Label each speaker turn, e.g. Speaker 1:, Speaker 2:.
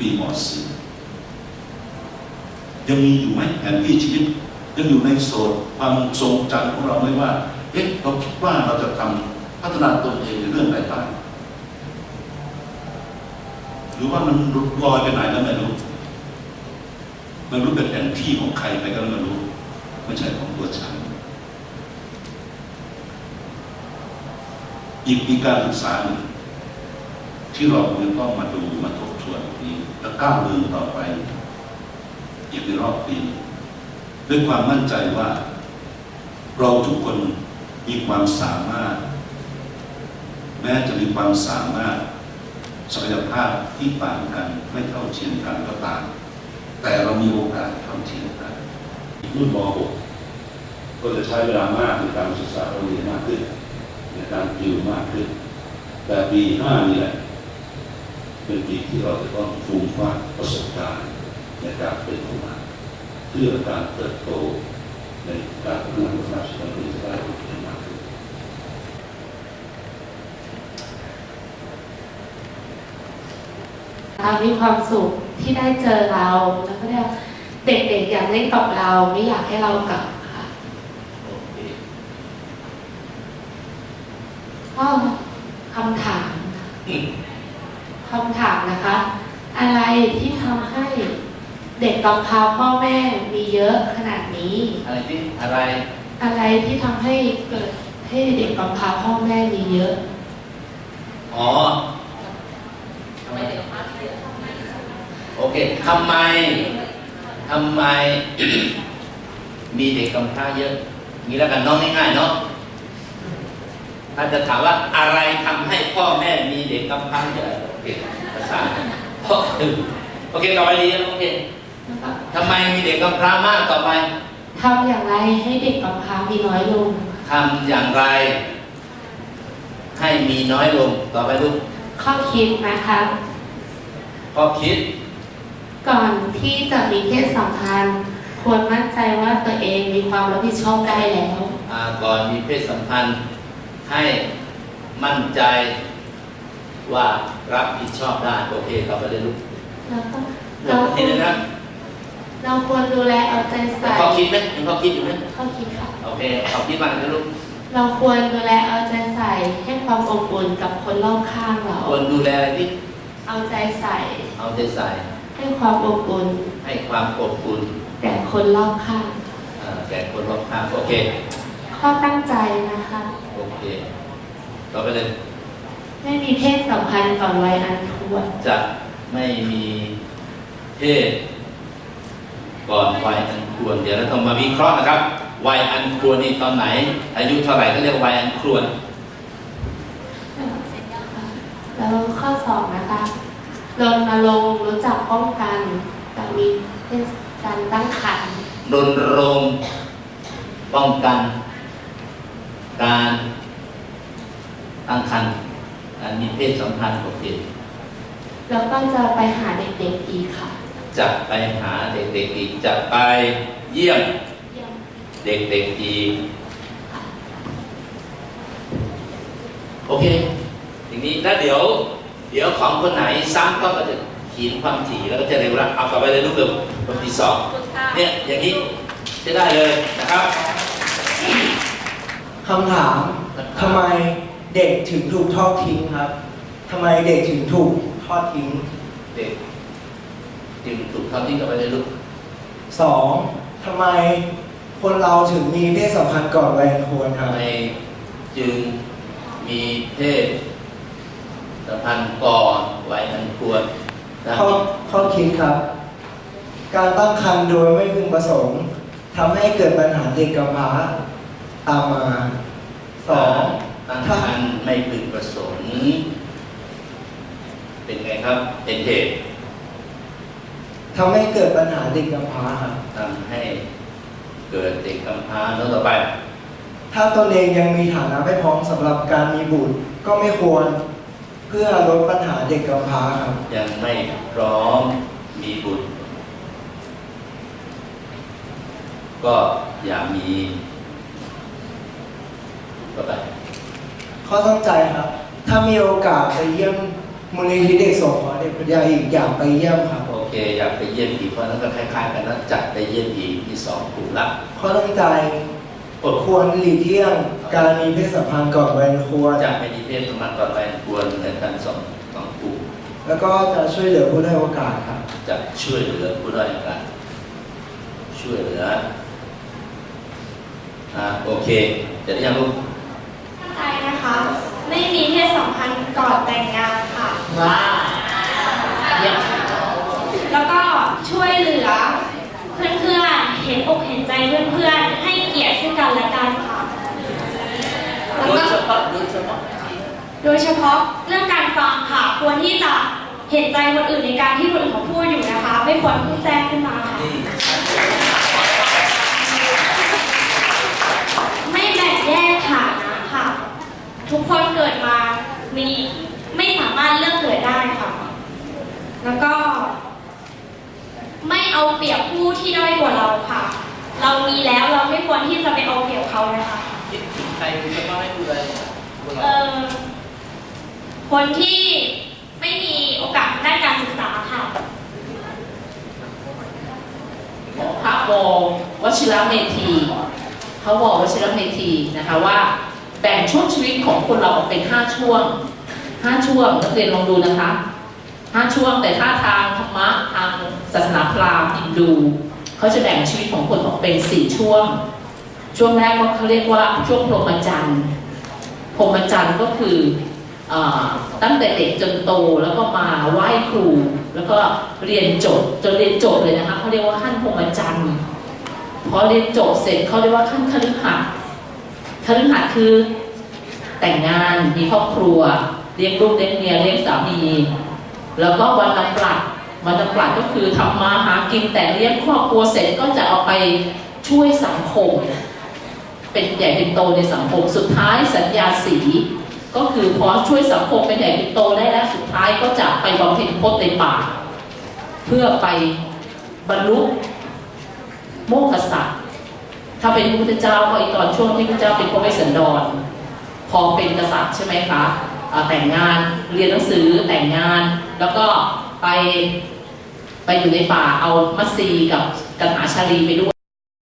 Speaker 1: ปีม .4 ยังมีอยู่ไหมแผนที่ชีวิต ยังอยู่ในโซนความทรงจำของเราไหมว่า เอ๊ะเราคิดว่าเราจะทำพัฒนาตนเองในเรื่องใดบ้างหรือว่ามันลอยไปไหนแล้วไม่รู้ไม่รู้เป็นแผนที่ของใครไปก็ไม่รู้ไม่ใช่ของตัวฉันอีกมีการศึกษาหนึ่ง ที่เราควรต้องมาดูมาทบทวนนี้แล้วก้าวเดินต่อไป อีกในรอบปี ด้วยความมั่นใจว่า เราทุกคนมีความสามารถ แม้จะมีความสามารถศักยภาพที่ต่างกันไม่เท่าเทียมกันก็ตามแต่เรามีโอกาสเท่าเทียมกันรุ่นม .6 ก็จะใช้เวลามากในการศึกษาเราเรียนมากขึ้นในการติวมากขึ้น แต่ปีห้านี่แหละ เป็นปีที่เราจะต้องฟูมฟักประสบการณ์ในการเป็นผู้นำเพื่อการเติบโตในการพัฒนาประชาชนที่จะได้ผลผลิตมากขึ้น
Speaker 2: เรามีความสุขที่ได้เจอเราแล้วก็ได้เด็กๆอยากเล่นกับเราไม่อยากให้เรากลับค่ะ
Speaker 3: โอเค
Speaker 2: ก็คำถาม
Speaker 3: อืม
Speaker 2: คำถามนะคะ อะไรที่ทำให้เด็กกำพร้าพ่อแม่มีเยอะขนาดนี้
Speaker 3: อะไรที่อะไร
Speaker 2: อะไรที่ทำให้เกิดให้เด็กกำพร้าพ่อแม่มีเยอะ
Speaker 3: อ๋อทำไมโอเคทำไมทำไม มีเด็กกำพร้าเยอะงี้แล้วกันน้องง่ายๆเนาะถ้าจะถามว่าอะไรทำให้พ่อแม่มีเด็กกำพร้าเยอะ โอเคภาษาโอเคต่อไปดีโอเคทำไมมีเด็กกำพร้ามากต่อไป
Speaker 2: ทำอย่างไรให้เด็กกำพร้ามีน้อยลง
Speaker 3: ทำอย่างไร ให้มีน้อยลงต่อไปลูก
Speaker 2: ข้อคิดนะคะ
Speaker 3: ข้อคิด
Speaker 2: ก่อนที่จะมีเพศสัมพันธ์ควรมั่นใจว่าตัวเองมีความรับผิดชอบได้แล้ว
Speaker 3: อ่าก่อนมีเพศสัมพันธ์ให้มั่นใจ ว่ารับผิดชอบได้โอเคต่อไปเลยลูก
Speaker 2: แล้วก็
Speaker 3: หม
Speaker 2: เรา
Speaker 3: ดทีนึงนะ
Speaker 2: เราควรดูแลเอาใจใส่
Speaker 3: ข้อคิดไหมยังข้อคิดอยู่ไหม
Speaker 2: ข้อคิดค่ะ
Speaker 3: โอเคข้อคิดมานะลูก
Speaker 2: เราควรดูแลเอาใจใส่ให้ความอบอุ่นกับคนรอบข้างเรา
Speaker 3: ควรดูแลอะไรที่
Speaker 2: เอาใจใส่
Speaker 3: เอาใจใส่
Speaker 2: ให้ความอบอุ่น
Speaker 3: ให้ความอบอุ่น
Speaker 2: แก่คนรอบข้าง
Speaker 3: อ่าแก่คนรอบข้างโอเค
Speaker 2: ข้อตั้งใจนะคะ
Speaker 3: โอเค ต่อไปเลย
Speaker 2: ไม่มีเพศสัมพันธ์ก่อนวัยอันควร
Speaker 3: จะไม่มีเพศก่อนวัยอันควร เดี๋ยวเราต้องมาวิเคราะห์นะครับ วัยอันควรนี่ตอนไหน อายุเท่าไหร่ก็เรียกวัยอันควร
Speaker 2: แล้วข้อสองนะคะรณรงค์รู้จักป้องกันการมีเพศการตั้งครรภ์
Speaker 3: รณรงค์ป้องกัน การตั้งครรภ์การ มีเพศสัมพันธ์โอเค
Speaker 2: แล้วก็จะไปหาเด็กๆอีกค่ะ
Speaker 3: จะไปหาเด็กๆอีกจะไปเยี่ยม
Speaker 2: เยี่ยม
Speaker 3: เด็กๆอีกโอเคทีนี้แล้วเดี๋ยว เดี๋ยวของคนไหนซ้ำก็จะขีดความถี่แล้วก็จะเร็วละเอาต่อไปเลยลูกเร็วคนที่สองเนี่ยอย่างนี้จะได้เลยนะครับ
Speaker 4: คำถามทำไม เด็กถึงถูกทอดทิ้งครับ ทำไมเด็กถึงถูกทอดทิ้ง
Speaker 3: เด็กจึงถูกทอดทิ้งกันไปเลยลูก
Speaker 4: สองทำไมคนเราถึงมีเพศสัมพันธ์ก่อนวัยอันควรครั
Speaker 3: ทำ
Speaker 4: บ
Speaker 3: ไมจึงมีเพศสัมพันธ์ก่อนวัยอันควรนะ
Speaker 4: ข้อข้อคิดครับ การตั้งครรภ์โดยไม่พึงประสงค์ทำให้เกิดปัญหาเด็กกำพร้าตามมาสอง
Speaker 3: ตั้งครรภ์ไม่พึงประสงค์เป็นไงครับ เป็นเหตุ
Speaker 4: ทำให้เกิดปัญหาเด็กกำพร้าครับ
Speaker 3: ทำให้เกิดเด็กกำพร้าแล้วต่อไป
Speaker 4: ถ้าตนเองยังมีฐานะไม่พร้อมสำหรับการมีบุตรก็ไม่ควรเพื่อลดปัญหาเด็กกำพร้าครับ
Speaker 3: ยังไม่พร้อมมีบุตร ก็อย่ามีต่อไป
Speaker 4: ข้อตั้งใจครับ ถ้ามีโอกาสไปเยี่ยมมูลนิธิเด็กสงเคราะห์เด็กปัญญาอีกอยากไปเยี่ยมครับ
Speaker 3: โอเค อยากไปเยี่ยมอีกเพราะฉะนั้นก็คล้ายๆกันนะจัดไปเยี่ยมอีกที่สองถูกละ
Speaker 4: ข้อตั้งใจ
Speaker 3: อด
Speaker 4: ควรหลีกเลี่ยงการมีเพศสัมพันธ์ก่อนวัยอันควร
Speaker 3: จะไม่ดีเพศสมาก่อนไปควรเหมือนกันสองสองกลุ่ม
Speaker 4: แล้วก็จะช่วยเหลือผู้ได้อยโอกาสครับ
Speaker 3: จะช่วยเหลือผู้ด้อยโอกาสช่วยเหลืออ่าโอเคเดี๋ยวยังลูก
Speaker 5: ตั้งใจนะคะ ไม่มีเพศสัมพันธ์ก่อนแต่งงานค่ะ
Speaker 6: ว้าวเยี่ยม
Speaker 5: แล้วก็ช่วยเหลือเพื่อนๆ เห็นอกเห็นใจเพื่อนๆ ให้เกียรติซึ่งกันและกันค่ะ แล้ว
Speaker 6: โดย
Speaker 5: ก็
Speaker 6: เฉพาะโดยเฉพาะ
Speaker 5: โดยเฉพาะเรื่องการฟังค่ะ ควรที่จะเห็นใจคนอื่นในการที่คนอื่นเขาพูดอยู่นะคะ ไม่ควรพูดแทรกขึ้นมาค่ะไม่แบ่งแยกฐานะค่ะ ทุกคนเกิดมามีไม่สามารถเลือกเกิดได้ค่ะ แล้วก็ ไม่เอาเปรียบผู้ที่ด้อยกว่าเราค่ะ เรามีแล้วเราไม่ควรที่จะไปเอาเปรียบเขานะคะ
Speaker 6: คิดถึงใครคุณจะต้องให้ดูแลพวก
Speaker 5: เอ
Speaker 6: เรา
Speaker 5: อคนที่ไม่มีโอกาสทางด้านการศึกษาค่ะ
Speaker 6: พระววชิรเมธีพระววชิรเมธีนะคะว่า แบ่งช่วงชีวิตของคนเราออกเป็นห้าช่วงห้าช่วงนักเรียนลองดูนะคะห้าช่วงแต่ถ้าทางธรรมะทางศาสนาพราหมณ์ฮินดูเขาจะแบ่งชีวิตของคนออกเป็นสี่ช่วง ช่วงแรกก็เขาเรียกว่าช่วงพรหมจรรย์พรหมจรรย์ก็คือเออตั้งแต่เด็กจนโตแล้วก็มาไหว้ครู แล้วก็เรียนจบจนเรียนจบเลยนะคะเขาเรียกว่าขั้นพรหมจรรย์พอเรียนจบเสร็จเขาเรียกว่าขั้นคฤหัสถ์ คฤหัสถ์คือแต่งงานมีครอบครัว เลี้ยงลูกเลี้ยงเมียเลี้ยงสามี แล้วก็วันนัปลัดวันนัปลัดก็คือทำมาหากินแต่เลี้ยงครอบครัวเสร็จก็จะเอาไปช่วยสังคม เป็นใหญ่เป็นโตในสังคมสุดท้ายสัญญาสีก็คือพอช่วยสังคมเป็นใหญ่เป็นโตได้แล้วสุดท้ายก็จะไปบำเพ็ญพจน์ในป่า เพื่อไปบรรลุโมกขสัตว์ ถ้าเป็นพระพุทธเจ้าก็อีกตอนช่วงที่พระเจ้าเป็นพระเวสสันดร พอเป็นกษัตริย์ใช่ไหมคะแต่งงานเรียนหนังสือแต่งงาน แล้วก็ไปไปอยู่ในป่าเอามัสซีกับกันหาชาลีไปด้วย